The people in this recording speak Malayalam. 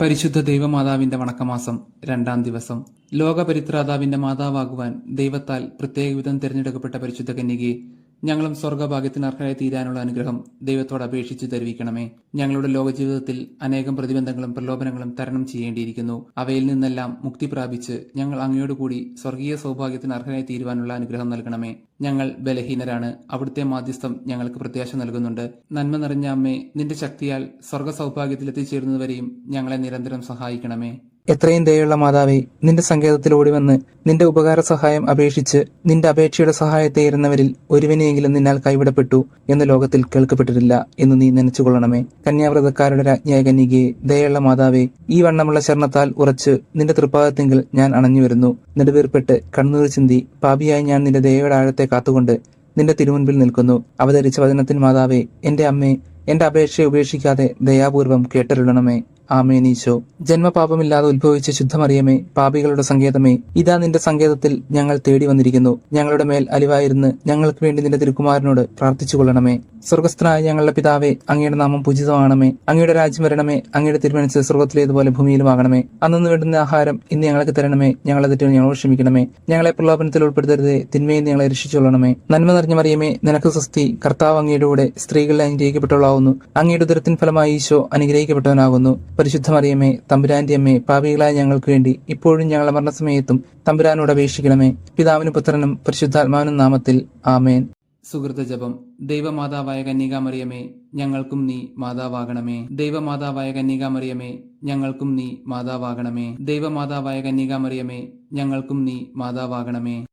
പരിശുദ്ധ ദൈവമാതാവിന്റെ വണക്കമാസം രണ്ടാം ദിവസം. ലോകപരിത്രാതാവിന്റെ മാതാവാകുവാൻ ദൈവത്താൽ പ്രത്യേകവിധം തിരഞ്ഞെടുക്കപ്പെട്ട പരിശുദ്ധ കന്യകയെ ഞങ്ങളും സ്വർഗഭാഗ്യത്തിന് അർഹരായി തീരാനുള്ള അനുഗ്രഹം ദൈവത്തോട് അപേക്ഷിച്ചു തരുവിക്കണമേ. ഞങ്ങളുടെ ലോകജീവിതത്തിൽ അനേകം പ്രതിബന്ധങ്ങളും പ്രലോഭനങ്ങളും തരണം ചെയ്യേണ്ടിയിരിക്കുന്നു. അവയിൽ നിന്നെല്ലാം മുക്തി പ്രാപിച്ച് ഞങ്ങൾ അങ്ങയോട് കൂടി സ്വർഗീയ സൗഭാഗ്യത്തിന് അർഹരായി തീരുവാനുള്ള അനുഗ്രഹം നൽകണമേ. ഞങ്ങൾ ബലഹീനരാണ്. അവിടുത്തെ മാധ്യസ്ഥം ഞങ്ങൾക്ക് പ്രത്യാശ നൽകുന്നുണ്ട്. നന്മ നിറഞ്ഞ അമ്മേ നിന്റെ ശക്തിയാൽ സ്വർഗ സൗഭാഗ്യത്തിൽ എത്തിച്ചേരുന്നതുവരെയും ഞങ്ങളെ നിരന്തരം സഹായിക്കണമേ. എത്രയും ദയുള്ള മാതാവേ നിന്റെ സങ്കേതത്തിൽ ഓടിവന്ന് നിന്റെ ഉപകാര സഹായം അപേക്ഷിച്ച് നിന്റെ അപേക്ഷയുടെ സഹായത്തെ ഇരുന്നവരിൽ ഒരുവനെയെങ്കിലും നിന്നാൽ കൈവിടപ്പെട്ടു എന്ന് ലോകത്തിൽ കേൾക്കപ്പെട്ടിട്ടില്ല എന്ന് നീ നനച്ചുകൊള്ളണമേ. കന്യാവ്രതക്കാരുടെ രാജ്ഞായ കന്യകയെ ദയുള്ള മാതാവേ ഈ വണ്ണമുള്ള ശരണത്താൽ ഉറച്ച് നിന്റെ തൃപ്പാദത്തിങ്കിൽ ഞാൻ അണഞ്ഞു വരുന്നു നെടുവീർപ്പെട്ട് കണ്ണൂർ ചിന്തി പാപിയായി ഞാൻ നിന്റെ ദയയുടെ ആഴത്തെ കാത്തുകൊണ്ട് നിന്റെ തിരുമുൻപിൽ നിൽക്കുന്നു. അവതരിച്ച വചനത്തിൻ മാതാവേ എന്റെ അമ്മേ എന്റെ അപേക്ഷയെ ഉപേക്ഷിക്കാതെ ദയാപൂർവം കേട്ടരുളണമേ. ആമേനീശോ ജന്മപാപമില്ലാതെ ഉത്ഭവിച്ച ശുദ്ധമറിയമേ പാപികളുടെ സങ്കേതമേ ഇതാ നിന്റെ സങ്കേതത്തിൽ ഞങ്ങൾ തേടി വന്നിരിക്കുന്നു. ഞങ്ങളുടെ മേൽ അലിവായിരുന്ന് ഞങ്ങൾക്ക് വേണ്ടി നിന്റെ തിരുക്കുമാരനോട് പ്രാർത്ഥിച്ചു കൊള്ളണമേ സ്വർഗസ്ഥനായ ഞങ്ങളുടെ പിതാവേ അങ്ങയുടെ നാമം പൂജിതമാണമേ അങ്ങയുടെ രാജ്യം വരണമേ. അങ്ങയുടെ തിരുമനസ് സ്വർഗത്തിലേതുപോലെ ഭൂമിയിലുമാകണമേ. അന്നു വേണ്ടുന്ന ആഹാരം ഇന്ന് ഞങ്ങൾക്ക് തരണമേ. ഞങ്ങളെ തെറ്റുകൾ ഞങ്ങളോട് ക്ഷമിക്കണമേ. ഞങ്ങളെ പ്രലോഭനത്തിൽ ഉൾപ്പെടുത്തരുതേ. തിന്മയും ഞങ്ങളെ രക്ഷിച്ചുകൊള്ളണമേ. നന്മ നിറഞ്ഞ മറിയമേ നിനക്ക് സ്വസ്തി. കർത്താവ് അങ്ങയുടെ കൂടെ സ്ത്രീകളിൽ അനുഗ്രഹിക്കപ്പെട്ടവളാവുന്നു. അങ്ങയുടെ ഉദരത്തിൻ ഫലമായി ഈശോ അനുഗ്രഹിക്കപ്പെട്ടവനാകുന്നു. പരിശുദ്ധ മറിയമേ തമ്പുരാന്റെ അമ്മേ പാപികളായ ഞങ്ങൾക്ക് വേണ്ടി ഇപ്പോഴും ഞങ്ങളുടെ മരണസമയത്തും തമ്പുരാനോട് അപേക്ഷിക്കണമേ. പിതാവിനും പുത്രനും പരിശുദ്ധാത്മാവിനും നാമത്തിൽ ആമേൻ. സുഹൃത ജപം. ദൈവമാതാവായ കന്യകാമറിയമേ ഞങ്ങൾക്കും നീ മാതാവാകണമേ. ദൈവമാതാവായ കന്യകാമറിയമേ ഞങ്ങൾക്കും നീ മാതാവാകണമേ. ദൈവമാതാവായ കന്യകാമറിയമേ ഞങ്ങൾക്കും നീ മാതാവാകണമേ.